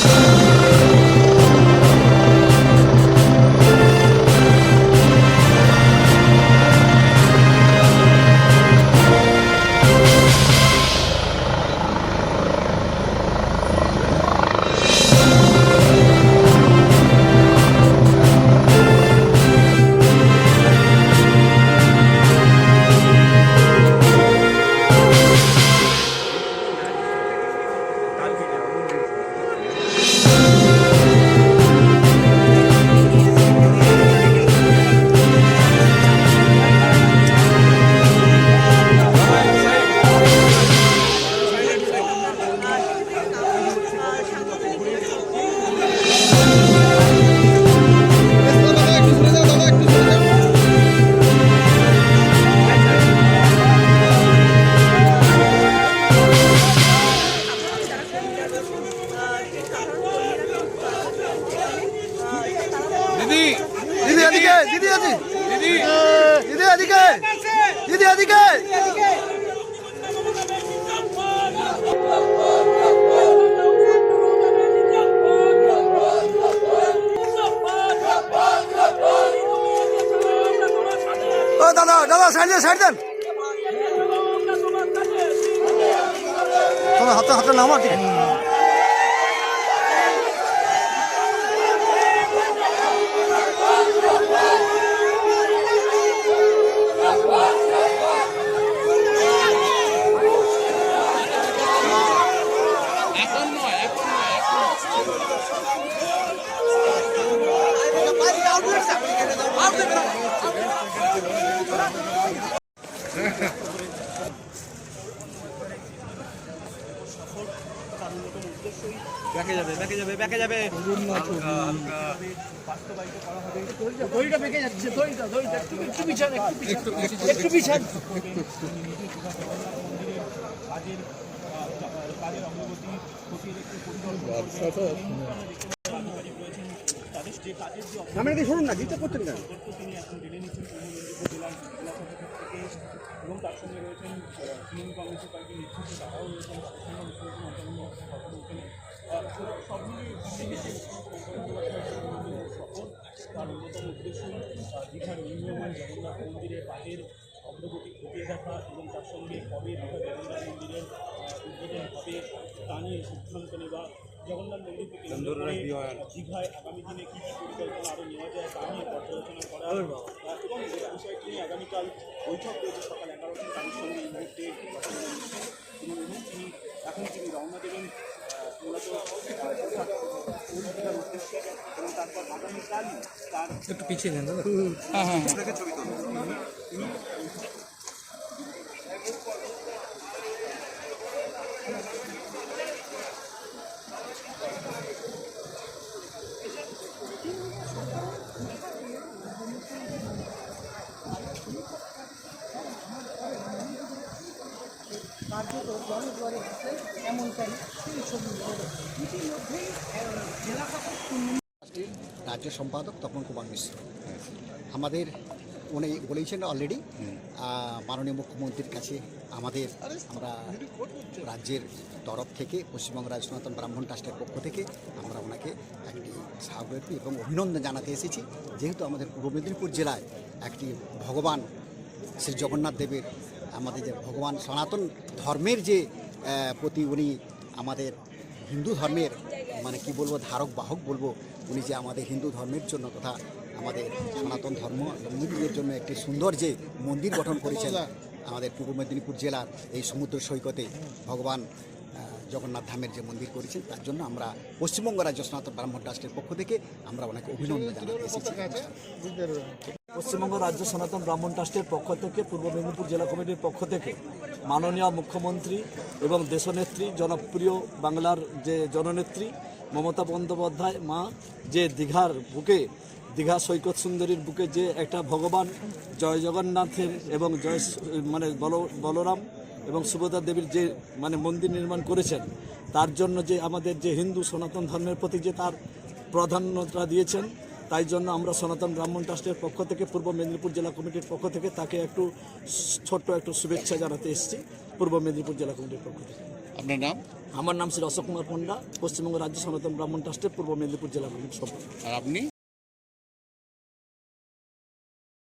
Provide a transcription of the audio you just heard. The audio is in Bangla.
দিদি এদিকে দিদি দিদি। দিদি। এদিকে দিদি এদিকে। ও দাদা দাদা সাইড দেন সাইড দেন। হাতে হাতে নামা ঠিক ব্যাকে যাবে ব্যাকে যাবে ব্যাকে যাবে। দড়িটা বেঁকে যাচ্ছে দড়িটা দড়িটা। একটু একটু পিছান একটু পিছান। একটু পিছান। আমি কি শুনুন না দিতে করতেন কেন? এবং তার সঙ্গে রয়েছেন তৃণমূল কংগ্রেসের কয়েকটি নেতৃত্ব তারাও রয়েছেন বন্দ্যোপাধ্যায় সব মিলিয়ে তার অন্যতম উদ্দেশ্য দীঘার নির্মীয়মান জগন্নাথ মন্দিরের কাজের অগ্রগতি খতিয়ে দেখা এবং তার সঙ্গে কবে দীঘা জগন্নাথ মন্দিরের উদ্বোধন হবে তা নিয়ে সিদ্ধান্ত নেওয়া জগন্নাথ মন্দির থেকে কেন্দ্র করে দীঘায় আগামী দিনে কী কী পরিকল্পনা আরও নেওয়া যায় তা নিয়ে পর্যালোচনা করা এবং বিষয়টি নিয়ে আগামীকাল বৈঠক রয়েছে সকাল এগারোটায়। সঙ্গে এই মুহূর্তে তিনি এখন তিনি রওনা দেবেন একটু পিছিয়ে যান দাদা। কার্যত জলে গেছে এমনটাই সেই ছবি ইতিমধ্যেই রাজ্য সম্পাদক তপন কুমার মিশ্র। আমাদের উনি বলেছেন অলরেডি মাননীয় মুখ্যমন্ত্রীর কাছে আমাদের, আমরা রাজ্যের তরফ থেকে, পশ্চিমবঙ্গ রাজ্য সনাতন ব্রাহ্মণ ট্রাস্টের পক্ষ থেকে আমরা ওনাকে একটি স্বাগত এবং অভিনন্দন জানাতে এসেছি। যেহেতু আমাদের পূর্ব মেদিনীপুর জেলায় একটি ভগবান শ্রী জগন্নাথ দেবের আমাদের যে ভগবান সনাতন ধর্মের যে প্রতি উনি আমাদের হিন্দু ধর্মের মানে কি বলব, ধারক, বাহক বলব, উনি যে আমাদের হিন্দু ধর্মের জন্য তথা আমাদের সনাতন ধর্ম মন্দিরের জন্য একটি সুন্দর যে মন্দির গঠন করেছেন আমাদের পূর্ব মেদিনীপুর জেলার এই সমুদ্র সৈকতে ভগবান জগন্নাথ ধামের যে মন্দির করেছেন, তার জন্য আমরা পশ্চিমবঙ্গ রাজ্য সনাতন ব্রাহ্মণ ট্রাস্টের পক্ষ থেকে আমরা ওনাকে অভিনন্দন জানাতে এসেছি। পশ্চিমবঙ্গ রাজ্য সনাতন ব্রাহ্মণ ট্রাস্টের পক্ষ থেকে, পূর্ব মেদিনীপুর জেলা কমিটির পক্ষ থেকে মাননীয় মুখ্যমন্ত্রী এবং দেশনেত্রী, জনপ্রিয় বাংলার যে জননেত্রী মমতা বন্দ্যোপাধ্যায় মা, যে দীঘার বুকে, দীঘা সৈকত সুন্দরীর বুকে যে একটা ভগবান জয় জগন্নাথের এবং জয় মানে বল, বলরাম এবং সুভদ্রা দেবীর যে মানে মন্দির নির্মাণ করেছেন, তার জন্য যে আমাদের যে হিন্দু সনাতন ধর্মের প্রতি যে তার প্রাধান্যতা দিয়েছেন তাই জন্য আমরা সনাতন ব্রাহ্মণ ট্রাস্টের পক্ষ থেকে পূর্ব মেদিনীপুর জেলা কমিটির পক্ষ থেকে তাকে একটু ছোট্ট একটু শুভেচ্ছা জানাতে এসেছি পূর্ব মেদিনীপুর জেলা কমিটির পক্ষ থেকে। আপনার নাম? আমার নাম শ্রী অশোক কুমার পণ্ডা পশ্চিমবঙ্গ রাজ্য সনাতন ব্রাহ্মণ ট্রাস্টের পূর্ব মেদিনীপুর জেলা কমিটির সভাপতি। আর আপনি?